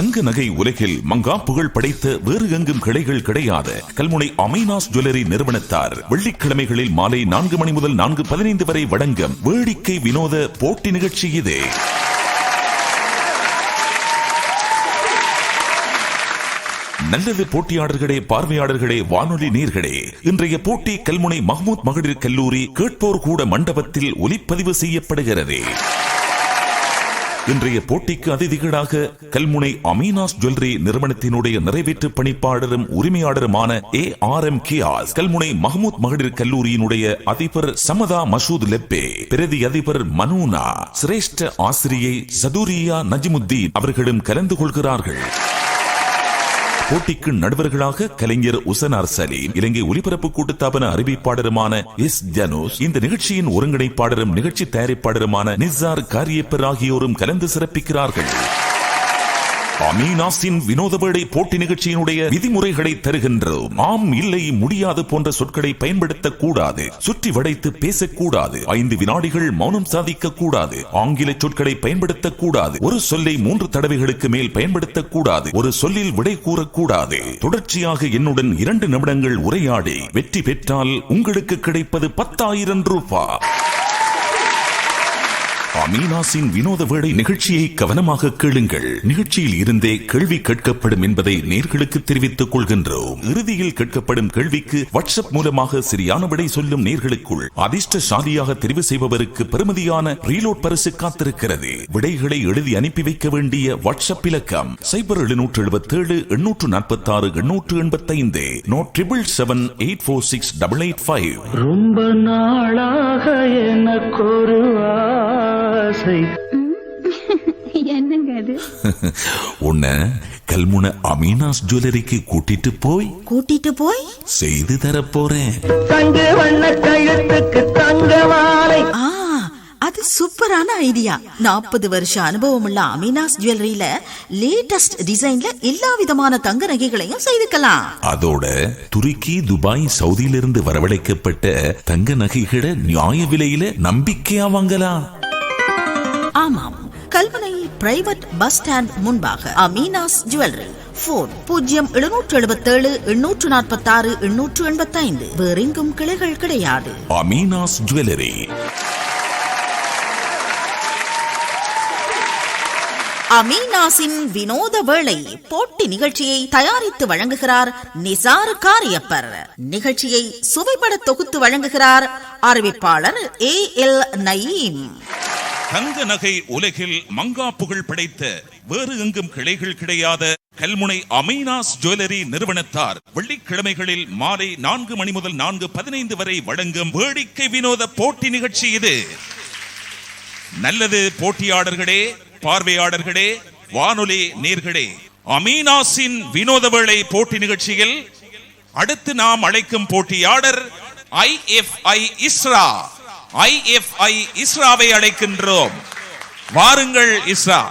தங்க நகை உலகில் மங்கா புகழ் படைத்த வேறு எங்கும் கிளைகள் கிடையாது. கல்முனை அமைனாஸ் ஜுவல்லரி நிறுவனத்தார் வெள்ளிக்கிழமைகளில் மாலை நான்கு மணி முதல் நான்கு பதினைந்து வரை வழங்கும் வேடிக்கை வினோத போட்டி நிகழ்ச்சி இது. நல்லது போட்டியாளர்களே பார்வையாளர்களே வானொலி நீர்களே இன்றைய போட்டி கல்முனை மஹமூத் மகளிர் கல்லூரி கேட்போர் கூட மண்டபத்தில் ஒலிப்பதிவு செய்யப்படுகிறது. இன்றைய போட்டிக்கு அதிதிகளாக கல்முனை அமீனாஸ் ஜுவல்லரி நிறுவனத்தினுடைய நிறைவேற்று பணிப்பாளரும் உரிமையாளருமான A R M Kiyas Kalmunai Mahmood மகளிர் கல்லூரியினுடைய அதிபர் சமதா மசூத் லெப்பே பிரதி அதிபர் மனூனா சிரேஷ்ட ஆசிரியை சதுரியா நஜிமுத்தீன் அவர்களும் கலந்து கொள்கிறார்கள். போட்டிக்கு நடுவர்களாக கலைஞர் உசனார் சலீம் இலங்கை ஒலிபரப்பு கூட்டுத்தாபன அறிவிப்பாளருமான எஸ் ஜனோஸ் இந்த நிகழ்ச்சியின் ஒருங்கிணைப்பாளரும் நிகழ்ச்சி தயாரிப்பாளருமான நிசார் காரியப்பர் ஆகியோரும் கலந்து சிறப்பிக்கிறார்கள். அமீனாஸின் வினோதவேடை போட்டி நிகழ்ச்சியினுடைய விதிமுறைகளை தருகின்றோம். ஆம் இல்லை முடியாது போன்ற சொற்களை பயன்படுத்தக் கூடாது சுற்றி வடைத்து பேசக்கூடாது. ஐந்து வினாடிகள் மௌனம் சாதிக்க கூடாது ஆங்கில சொற்களை பயன்படுத்தக் கூடாது ஒரு சொல்லை மூன்று தடவைகளுக்கு மேல் பயன்படுத்தக் கூடாது ஒரு சொல்லில் விடை கூறக்கூடாது. தொடர்ச்சியாக என்னுடன் இரண்டு நிமிடங்கள் உரையாடி வெற்றி பெற்றால் உங்களுக்கு கிடைப்பது பத்தாயிரம் ரூபாய் அமீனாஸின் வினோத வேடை நிகழ்ச்சியை கவனமாக கேளுங்கள். நிகழ்ச்சியில் இருந்தே கேள்வி கேட்கப்படும் என்பதை நேர்களுக்கு தெரிவித்துக் கொள்கின்றோம். இறுதியில் கேட்கப்படும் கேள்விக்கு வாட்ஸ்அப் மூலமாக சரியான விடை சொல்லும் நேர்களுக்குள் அதிர்ஷ்டசாலியாக தெரிவு செய்பவருக்கு பெருமதியான ரீலோட் பரிசு காத்திருக்கிறது. விடைகளை எழுதி அனுப்பி வைக்க வேண்டிய வாட்ஸ்அப் இலக்கம் சைபர் எழுநூற்று எழுபத்தி ஏழு எண்ணூற்று நாற்பத்தி ஆறு எண்ணூற்று எண்பத்தி ஐந்து no triple seven eight four six double eight five. ரொம்ப நாளாக எனக்கொரு ஆசை. என்னங்க அது? உன்னை கல்முன அமீனாஸ் ஜுவல்லரிக்கு கூட்டிட்டு போய் கூட்டிட்டு போய்? செய்து தரப் போறேன். தங்க வண்ண கழுத்துக்கு தங்க மாலை. ஆ அது சூப்பரான ஐடியா. நாற்பது வருஷ அனுபவம் உள்ள அமினாஸ் ஜுவல்லரியில லேட்டஸ்ட் டிசைன்ல எல்லா விதமான தங்க நகைகளையும் செய்துக்கலாம். அதோட துருக்கி துபாய் சவுதியிலிருந்து வரவழைக்கப்பட்ட தங்க நகைகளை நியாய விலையில நம்பிக்கையா வாங்கலாம். ஆமாம். கல்முனை பிரைவேட் பஸ் ஸ்டாண்ட் முன்பாக அமீனாஸ் ஜுவல்லரி போன் பூஜ்ஜியம் எழுநூற்று எழுபத்தேழு எண்ணூற்று நாற்பத்தாறு எண்ணூற்று எண்பத்தைந்து வேறெங்கும் கிளைகள் கிடையாது. அமீனாஸ் ஜுவல்லரி அமீனாஸின் வினோத வேளை போட்டி நிகழ்ச்சியை தயாரித்து வழங்குகிறார் நிசார் காரியப்பர். நிகழ்ச்சியை சுவைபட தொகுத்து வழங்குகிறார் அறிவிப்பாளர் ஏ எல் நயீம். தங்க நகை உலகில் மங்கா புகழ் படைத்த வேறு எங்கும் கிளைகள் கிடையாத கல்முனை அமீனாஸ் ஜுவல்லரி நிறுவனத்தார் வெள்ளிக்கிழமைகளில் மாலை நான்கு மணி முதல் நான்கு பதினைந்து வரை வழங்கும் வேடிக்கை வினோத போட்டி நிகழ்ச்சி இது. நல்லது போட்டியாளர்களே பார்வையாளர்களே வானொலி நேர்களே அமீனாஸின் வினோத வேளை போட்டி நிகழ்ச்சியில் அடுத்து நாம் அழைக்கும் போட்டியாளர் ஐஎஃப்ஐ இஸ்ரா. ஐஎஃப்ஐ இஸ்ராவை அழைக்கின்றோம். வாருங்கள் இஸ்ரா.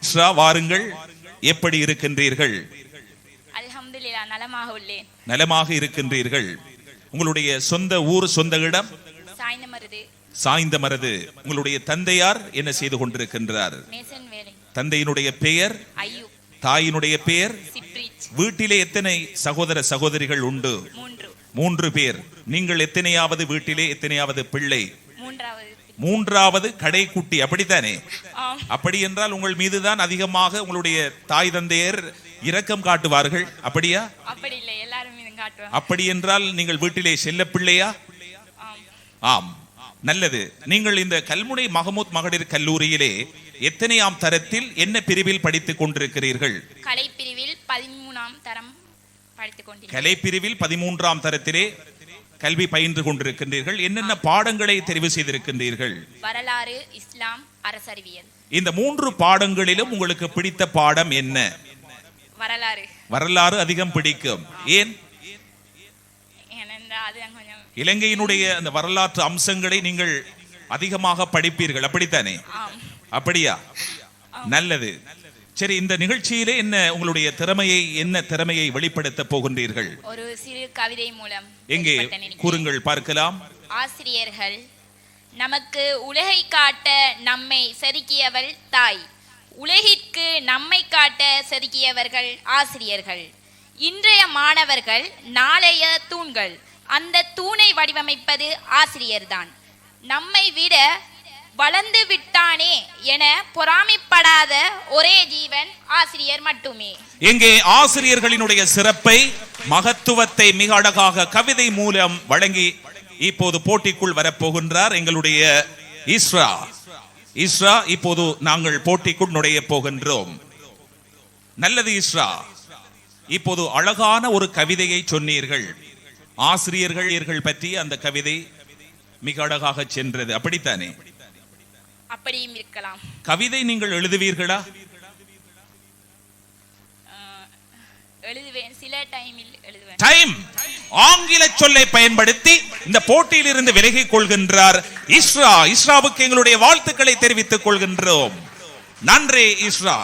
இஸ்ரா வாருங்கள். எப்படி இருக்கின்றீர்கள்? நலமாக உள்ளேன். நலமாக இருக்கின்றீர்கள். உங்களுடைய சொந்த ஊர் சொந்த இடம்? சாய்ந்த மருது. சாய்ந்த மரது. உங்களுடைய தந்தையார் என்ன செய்து கொண்டிருக்கின்றார்? தந்தையினுடைய பெயர்? தாயினுடைய பெயர்? வீட்டிலே எத்தனை சகோதர சகோதரிகள் உண்டு? மூன்று பேர். நீங்கள் எத்தனையாவது வீட்டிலே எத்தனையாவது பிள்ளை? மூன்றாவது. கடைக்குட்டி அப்படித்தானே? அப்படி என்றால் உங்கள் மீதுதான் அதிகமாக உங்களுடைய தாய் தந்தையர் இரக்கம் காட்டுவார்கள். அப்படியா? அப்படி என்றால் நீங்கள் வீட்டிலே செல்ல பிள்ளையா? ஆம். நல்லது. நீங்கள் இந்த கல்முனை மகமூத் மகளிர் கல்லூரியிலே எத்தனையாம் தரத்தில் என்ன பிரிவில் படித்துக் கொண்டிருக்கிறீர்கள்? கலை பிரிவில் பதிமூன்றாம் தரத்திலே கல்வி பயின்று கொண்டிருக்கின்றீர்கள். என்னென்ன பாடங்களை தெரிவு செய்திருக்கின்றீர்கள்? வரலாறு இஸ்லாம் அரசறிவியல். இந்த மூன்று பாடங்களிலும் உங்களுக்கு பிடித்த பாடம் என்ன? வரலாறு. வரலாறு அதிகம் பிடிக்கும். ஏன்? இலங்கையினுடைய அந்த வரலாற்று அம்சங்களை நீங்கள் அதிகமாக படிப்பீர்கள். அப்படித்தானே? அப்படியா? நல்லது. சரி இந்த நிகழ்ச்சியிலே என்ன உங்களுடைய திறமையை என்ன திறமையை வெளிப்படுத்த போகின்றீர்கள்? ஒரு சிறு கவிதை மூலம் எங்கே. கூறுங்கள் பார்க்கலாம். ஆசிரியர்கள் நமக்கு உலகை காட்ட நம்மை செதுக்கியவள் தாய். உலகிற்கு நம்மை காட்ட செதுக்கியவர்கள் ஆசிரியர்கள். இன்றைய மாணவர்கள் நாளைய தூண்கள். அந்த தூணை வடிவமைப்பது ஆசிரியர்தான். நம்மை விட வளர்ந்து விட்டானே என பொறாமைப்படாத ஒரே ஜீவன் ஆசிரியர் மட்டுமே. இங்கே ஆசிரியர்களினுடைய சிறப்பை மகத்துவத்தை மிக அழகாக கவிதை மூலம் வழங்கி இப்போது போட்டிக்குள் வரப்போகின்றார் எங்களுடைய இஸ்ரா. இஸ்ரா இப்போது நாங்கள் போட்டிக்குள் நுழைய போகின்றோம். நல்லது இஸ்ரா. இப்போது அழகான ஒரு கவிதையை சொன்னீர்கள். ஆசிரியர்கள் பற்றி அந்த கவிதை மிக அழகாக சென்றது. அப்படித்தானே? அப்படியும் இருக்கலாம். கவிதை நீங்கள் எழுதுவீர்களா? எழுதுவேன். சில டைமில் எழுதுவேன். டைம்! ஆங்கில சொல்லை பயன்படுத்தி இந்த போட்டியில் இருந்து விலகிக் கொள்கின்றார் இஸ்ரா. இஸ்ராவுக்கு எங்களுடைய வாழ்த்துக்களை தெரிவித்துக் கொள்கின்றோம். நன்றி இஸ்ரா.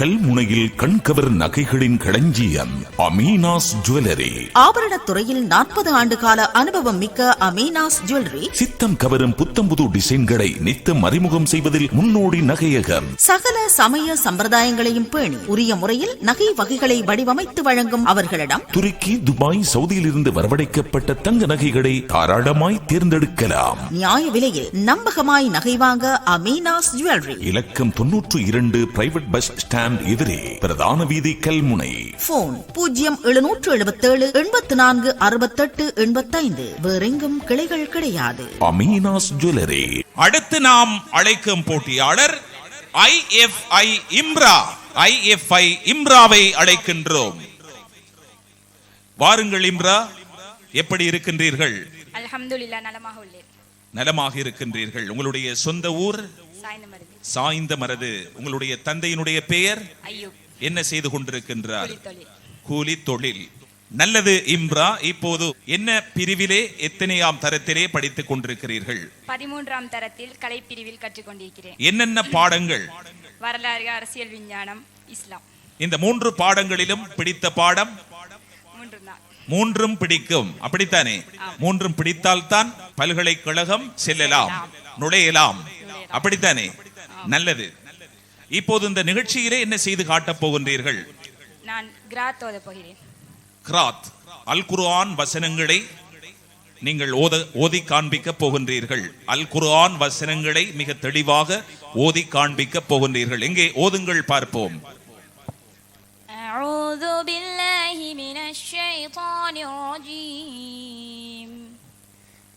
கல்முனையில் கண்கவர் நகைகளின் களஞ்சியம் அமீனாஸ் ஜுவல்லரி. ஆபரணத் துறையில் நாற்பது ஆண்டு கால அனுபவம் மிக்க அமீனாஸ் ஜுவல்லரி. சித்தம் கவரும் புத்தம்புது டிசைன்களை நித்தம் அறிமுகம் செய்வதில் முன்னோடி நகையகம். சகல சமய சம்பிரதாயங்களையும் பேணி உரிய முறையில் நகை வகைகளை வடிவமைத்து வழங்கும் அவர்களிடம் துருக்கி துபாய் சவுதியிலிருந்து வரவழைக்கப்பட்ட தங்க நகைகளை தாராளமாய் தேர்ந்தெடுக்கலாம். நியாய விலையில் நம்பகமாய் நகை வாங்க அமீனாஸ் ஜுவல்லரி. இலக்கம் தொன்னூற்று இரண்டு பிரைவேட் பஸ் ஸ்டாண்ட் எதிரே பிரதான வீதி கல்முனை. போன் பூஜ்ஜியம் எழுநூற்று எழுபத்தேழு எண்பத்தி நான்கு அறுபத்தெட்டு எண்பத்தைந்து. வேறெங்கும் கிளைகள் கிடையாது. அமீனாஸ் ஜுவல்லரி. அடுத்து நாம் அழைக்கும் போட்டியாளர் ஐஎஃப்ஐ இம்ரா. ஐஎஃப்ஐ இம்ராவை அழைக்கின்றோம். வாருங்கள் இம்ரா எப்படி இருக்கின்றீர்கள்? அல்ஹம்துலில்லாஹ் நலமாக உள்ளேன். நலமாக இருக்கின்றீர்கள். உங்களுடைய சொந்த ஊர்? சாய்ந்த மருது. உங்களுடைய தந்தையினுடைய பெயர்? என்ன செய்து கொண்டிருக்கின்றார்? கூலி தொழில் நல்லது இம்ரா. இப்போது என்ன பிரிவிலே எத்தனையாம் தரத்திலே படித்துக் கொண்டிருக்கிறீர்கள்? பதிமூன்றாம் தரத்தில் கலைப்பிரிவில் கற்றுக்கொண்டிருக்கிறேன். என்னென்ன பாடங்கள்? வரலாறு அரசியல் விஞ்ஞானம் இஸ்லாம். இந்த மூன்று பாடங்களிலும் பிடித்த பாடம்? மூன்றும் பிடிக்கும். அப்படித்தானே? மூன்றும் பிடித்தால்தான் பல்கலைக்கழகம் செல்லலாம். நுழையலாம். அப்படித்தானே நல்லது இப்போது இந்த நிகழ்ச்சியிலே என்ன செய்து காட்டப் போகின்றீர்கள் நான் கிராத் ஓதப் போகிறேன் கிராத் அல் குர்ஆன் வசனங்களை நீங்கள் ஓத ஓதி காண்பிக்க போகின்றீர்கள் அல் குர்ஆன் வசனங்களை மிக தெளிவாக ஓதி காண்பிக்க போகின்றீர்கள் எங்கே ஓதுங்கள் பார்ப்போம் أعوذ بالله من الشيطان الرجيم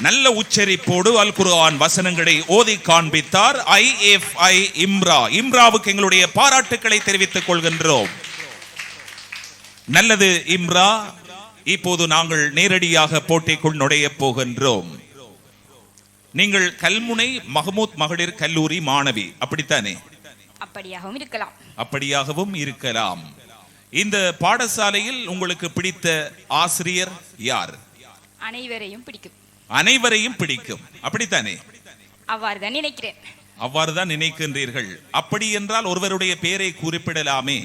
நல்ல உச்சரிப்போடு அல் குர்ஆன் வசனங்களை ஓதி காண்பித்தார். ஐஎஃப்ஐ இம்ரா. இம்ராவுக்கு எங்களுடைய பாராட்டுக்களை தெரிவித்துக் கொள்கின்றோம். நல்லது இம்ரா. இப்போது நாங்கள் நேரடியாக போட்டிக்குள் நுழைய போகின்றோம். நீங்கள் கல்முனை மஹமூத் மகளிர் கல்லூரி மாணவி. அப்படித்தானே? அப்படியாகவும் இருக்கலாம். அப்படியாகவும் இருக்கலாம். இந்த பாடசாலையில் உங்களுக்கு பிடித்த ஆசிரியர் யார்? அனைவரையும் பிடிக்கும். அனைவரையும் பிடிக்கும். அப்படித்தானே? அவ்வாறு தான் நினைக்கிறேன். அவ்வாறுதான் நினைக்கின்றீர்கள். அப்படி என்றால் ஒருவருடைய பெயரை குறிப்பிடலாமே.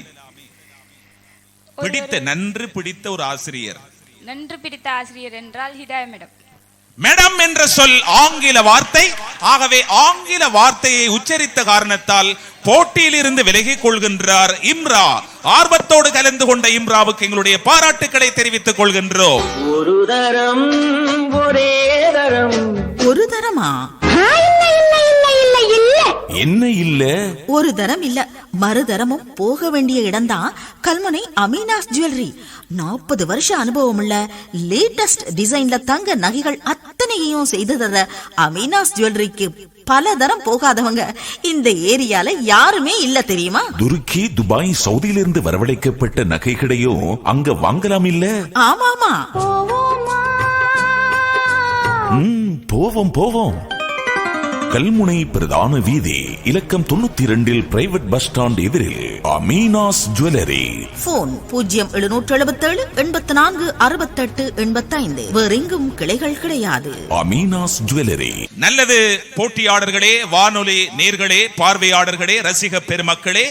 பிடித்த நன்று பிடித்த ஒரு ஆசிரியர். நன்று பிடித்த ஆசிரியர் என்றால் ஹிதாய மேடம் மேடம் என்ற சொல் ஆங்கில வார்த்தை. ஆகவே ஆங்கில வார்த்தையை உச்சரித்த காரணத்தால் போட்டியில் இருந்து விலகிக் கொள்கின்றார் இம்ரா. ஆர்வத்தோடு கலந்து கொண்ட இம்ராவுக்கு எங்களுடைய பாராட்டுக்களை தெரிவித்துக் கொள்கின்றோம். ஒரு தரம் ஒரே தரம். ஒரு தரமா? என்ன இல்ல? ஒரு தரம் இல்ல. மறுதரமும் போக வேண்டிய இடம்தான் கல்முனை அமீனாஸ் ஜுவல்லரி. நாற்பது வருஷ அனுபவம் உள்ள லேட்டஸ்ட் டிசைன்ல தங்க நகைகள் அத்தனையையும் செய்து தர அமீனாஸ் ஜுவல்லரிக்கு பல தரம் போகாதவங்க இந்த ஏரியால யாருமே இல்ல தெரியுமா? துருக்கி துபாய் சவுதியிலிருந்து வரவழைக்கப்பட்ட நகைகளையும் அங்க வாங்கலாம் இல்ல? ஆமாமா. ம், போவோம் போவோம். கல்முனை பிரதான வீதி இலக்கம் தொண்ணூத்தி இரண்டில் பிரைவேட் பஸ் ஸ்டாண்ட் எதிரில் அமீனாஸ் ஜுவல்லரி போன் பூஜ்ஜியம் எழுநூற்று எழுபத்தேழு எண்பத்தி நான்கு அறுபத்தெட்டு எண்பத்தைந்து. வேறெங்கும் கிளைகள் கிடையாது. அமீனாஸ் ஜுவல்லரி நல்லது போட்டியாளர்களே வானொலி நேர்களே பார்வையாளர்களே ரசிக பெருமக்களே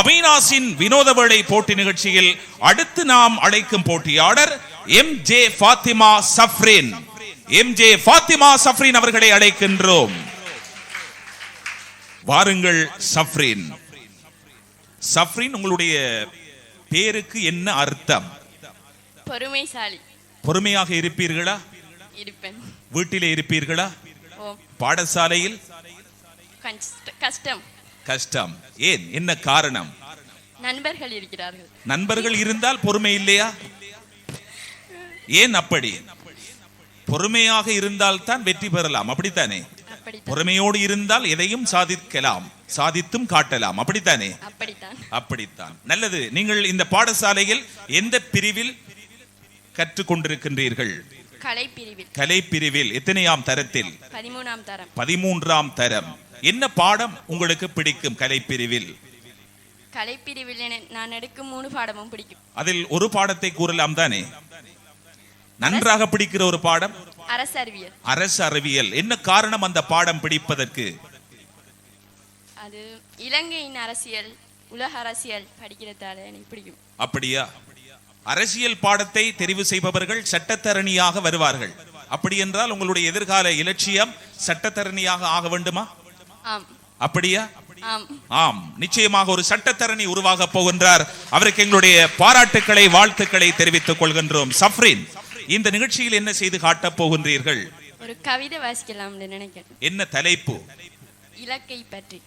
அமீனாஸின் வினோத வேளை போட்டி நிகழ்ச்சியில் அடுத்து நாம் அழைக்கும் போட்டியாளர் M J Fathima Safrin. M J Fathima Safrin அவர்களை அழைக்கின்றோம். வாருங்கள் சஃப்ரின். சஃப்ரின் உங்களுடைய பேருக்கு என்ன அர்த்தம்? பொறுமைசாலி. பொறுமையாக இருப்பீர்களா? இருப்பேன். வீட்டிலே இருப்பீர்களா? பாடசாலையில்? கஷ்ட- கஷ்டம். கஷ்டம். ஏன்? என்ன காரணம்? நண்பர்கள் இருக்கிறார்கள். நண்பர்கள் இருந்தால் பொறுமை இல்லையா? ஏன் அப்படி? பொறுமையாக இருந்தால் தான் வெற்றி பெறலாம். அப்படித்தான்? பொறுமையோடு இருந்தால் எதையும் சாதிக்கலாம் சாதித்தும் காட்டலாம். அப்படித்தானே? அப்படித்தான். நல்லது. நீங்கள் இந்த பாடசாலையில் எந்த பிரிவில் கற்றுக்கொண்டிருக்கின்றீர்கள்? கலை பிரிவில் எத்தனையாம் தரத்தில்? பதிமூன்றாம் தரம். என்ன பாடம் உங்களுக்கு பிடிக்கும் கலை பிரிவில் கலை பிரிவில் என- நான் எடுக்கும் மூணு பாடமும் பிடிக்கும். அதில் ஒரு பாடத்தை கூறலாம் தானே? நன்றாக பிடிக்கிற ஒரு பாடம்? அரசு அறிவியல் என்ன காரணம் அந்த பாடம் பிடிப்பதற்கு? அது இலங்கையின் அரசியல் உலக அரசியல் படிக்கிறதால எனக்கு பிடிக்கும். அப்படியா? அரசியல் பாடத்தை தெரிவு செய்பவர்கள் சட்டத்தரணியாக வருவார்கள். அப்படி என்றால் உங்களுடைய எதிர்கால இலட்சியம் சட்டத்தரணியாக ஆக வேண்டுமா? அப்படியா? ஆம். ஆம். நிச்சயமாக ஒரு சட்டத்தரணி உருவாக போகின்றார். அவருக்கு எங்களுடைய பாராட்டுக்களை வாழ்த்துக்களை தெரிவித்துக் கொள்கின்றோம். சஃப்ரின். இந்த நிகழ்ச்சியில் என்ன செய்து காட்டப் போகின்றீர்கள்? ஒரு கவிதை வாசிக்கலாம்னு நினைக்கிறேன். என்ன தலைப்பு? இலக்கை பற்றி.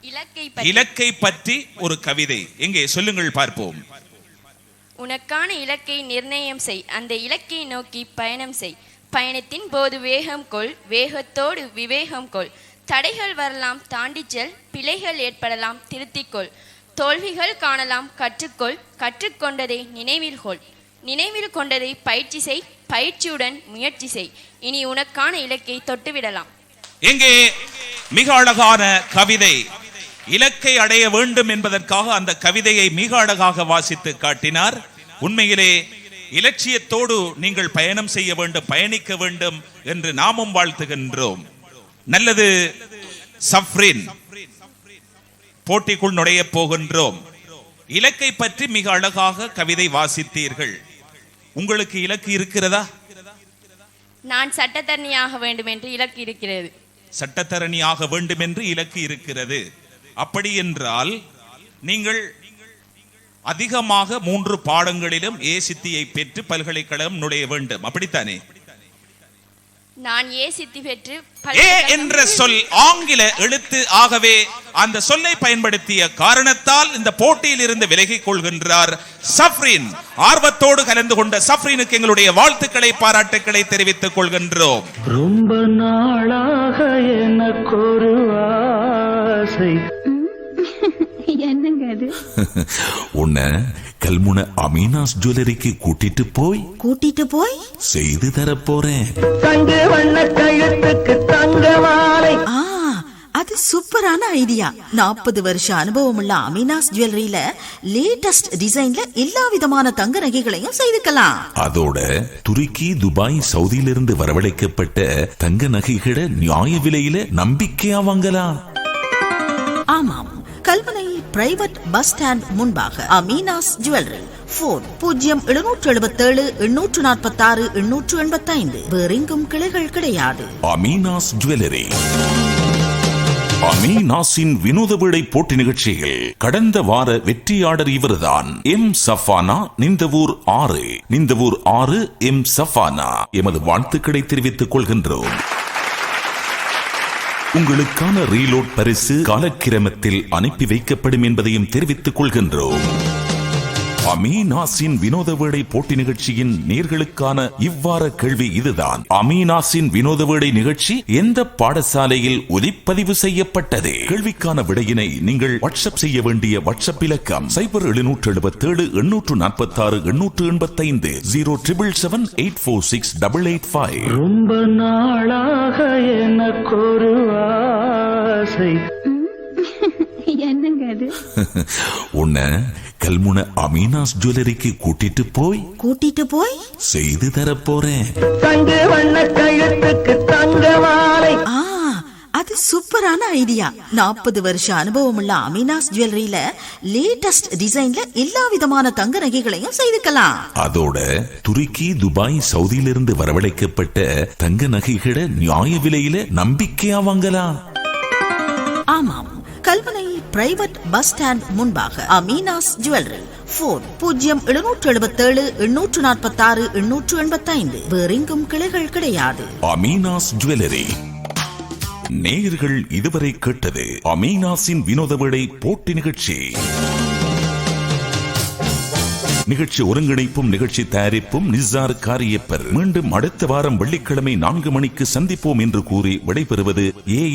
இலக்கை பற்றி. இலக்கை பற்றி ஒரு கவிதை. எங்கே? சொல்லுங்கள் பார்ப்போம். உனக்கான இலக்கை நிர்ணயம் செய். அந்த இலக்கை நோக்கி பயணம் செய். பயணத்தின் போது வேகம் கொள். வேகத்தோடு விவேகம் கொள். தடைகள் வரலாம் தாண்டிச் செல். பிழைகள் ஏற்படலாம் திருத்திக் கொள். தோல்விகள் காணலாம் கற்றுக்கொள். கற்றுக்கொண்டதை நினைவில் கொள். நினைவில் கொண்டதை பயிற்சி செய் பயிற்சியுடன் முயற்சி செய். இனி உனக்கான இலக்கை தொட்டுவிடலாம். எங்கே? மிக அழகான கவிதை. இலக்கை அடைய வேண்டும் என்பதற்காக அந்த கவிதையை மிக அழகாக வாசித்து காட்டினார். உண்மையிலே இலட்சியத்தோடு நீங்கள் பயணம் செய்ய வேண்டும் பயணிக்க வேண்டும் என்று நாமும் வாழ்த்துகின்றோம். நல்லது சஃப்ரின். போட்டிக்குள் நுழைய போகின்றோம். இலக்கை பற்றி மிக அழகாக கவிதை வாசித்தீர்கள். உங்களுக்கு இலக்கு இருக்கிறதா? நான் சட்டத்தரணியாக வேண்டும் என்று இலக்கு இருக்கிறது. சட்டத்தரணி ஆக வேண்டும் என்று இலக்கு இருக்கிறது. அப்படி என்றால் நீங்கள் அதிகமாக மூன்று பாடங்களிலும் ஏ சித்தியை பெற்று பல்கலைக்கழகம் நுழைய வேண்டும். அப்படித்தானே? நான் ஏ சித்தி பெற்று ஏ என்ற சொல் ஆங்கில எழுத்து ஆகவே அந்த சொல்லை பயன்படுத்திய காரணத்தால் இந்த போட்டியில் இருந்து விலகிக் கொள்கின்றார் சஃப்ரின். ஆர்வத்தோடு கலந்து கொண்ட சஃப்ரினுக்கு எங்களுடைய வாழ்த்துக்களை பாராட்டுக்களை தெரிவித்துக் கொள்கின்றோம். ரொம்ப நாளாக எனக்கொரு ஆசை. என்னங்க அது? உன்னை கல்முனை அமீனாஸ் ஜுவல்லரிக்கு கூட்டிட்டு போய் கூட்டிட்டு போய்? செய்து தரப் போறேன். தங்க வண்ண கழுத்துக்கு தங்க மாலை. ஆ அது சூப்பரான ஐடியா. நாற்பது வருஷ அனுபவம் உள்ள அமினாஸ் ஜுவல்லரியில லேட்டஸ்ட் டிசைன்ல எல்லா விதமான தங்க நகைகளையும் செய்துக்கலாம். அதோட துருக்கி துபாய் சவுதியிலிருந்து வரவழைக்கப்பட்ட தங்க நகைகளை நியாய விலையில நம்பிக்கையா வாங்கலாம். ஆமாம். கல்முனை பிரைவேட் பஸ் ஸ்டாண்ட் முன்பாக அமீனாஸ் ஜுவல்லரி. போன் பூஜ்ஜியம் எழுநூற்று எழுபத்தேழு எண்ணூற்று நாற்பத்தாறு எண்ணூற்று எண்பத்தைந்து வேறெங்கும் கிளைகள் கிடையாது. அமீனாஸ் ஜுவல்லரி. அமீனாஸின் வினோத விடை போட்டி நிகழ்ச்சியில் கடந்த வார வெற்றியாளர் இவர்தான். எம் சஃபானா நிந்தவூர் ஆறு. நிந்தவூர் ஆறு எம் சஃபானா. எமது வாழ்த்துக்களை தெரிவித்துக் கொள்கின்றோம். உங்களுக்கான ரீலோட் பரிசு காலக்கிரமத்தில் அனுப்பி வைக்கப்படும் என்பதையும் தெரிவித்துக் கொள்கின்றோம். அமீனாஸின் வினோத வேடை போட்டி நிகழ்ச்சியின் நேர்களுக்கான இவ்வார கேள்வி இதுதான். அமீனாஸின் வினோத வேடை நிகழ்ச்சி எந்த பாடசாலையில் ஒலிப்பதிவு செய்யப்பட்டது? கேள்விக்கான விடையினை நீங்கள் வாட்ஸ்அப் செய்ய வேண்டிய வாட்ஸ்அப் இலக்கம் சைபர் எழுநூற்று எழுபத்தேழு எண்ணூற்று நாற்பத்தி ஆறு எண்ணூற்று எண்பத்தைந்து zero triple seven eight four six double eight five. ரொம்ப நாளாக எனக்கொரு ஆசை. என்னங்க அது? உன்னை கல்முனை அமீனாஸ் ஜுவல்லரிக்கு கூட்டிட்டு போய் கூட்டிட்டு போய் செய்து தரப் போறேன் தங்க வண்ண கழுத்துக்கு தங்க மாலை ஆ அது சூப்பரான ஐடியா நாற்பது வருஷ அனுபவம் உள்ள அமினாஸ் ஜுவல்லரியில லேட்டஸ்ட் டிசைன்ல எல்லா விதமான தங்க நகைகளையும் செய்துக்கலாம் அதோட துருக்கி துபாய் சவுதியிலிருந்து வரவழைக்கப்பட்ட தங்க நகைகளை நியாய விலையில நம்பிக்கையா வாங்கலாம் ஆமாம் கல்முனை பிரைவேட் பஸ் ஸ்டாண்ட் முன்பாக அமீனாஸ் ஜுவல்லரி. போன் பூஜ்ஜியம் எழுநூற்று எழுபத்தேழு எண்ணூற்று நாற்பத்தாறு எண்ணூற்று எண்பத்தைந்து. வேறெங்கும் கிளைகள் கிடையாது. அமீனாஸ் ஜுவல்லரி. நேயர்கள் இதுவரை கேட்டது அமீனாஸின் வினோத வேடை போட்டி நிகழ்ச்சி. நிகழ்ச்சி ஒருங்கிணைப்பும் நிகழ்ச்சி தயாரிப்பும் நிசார் காரியப்பர். மீண்டும் அடுத்த வாரம் வெள்ளிக்கிழமை நான்கு மணிக்கு சந்திப்போம் என்று கூறி விடைபெறுவது ஏ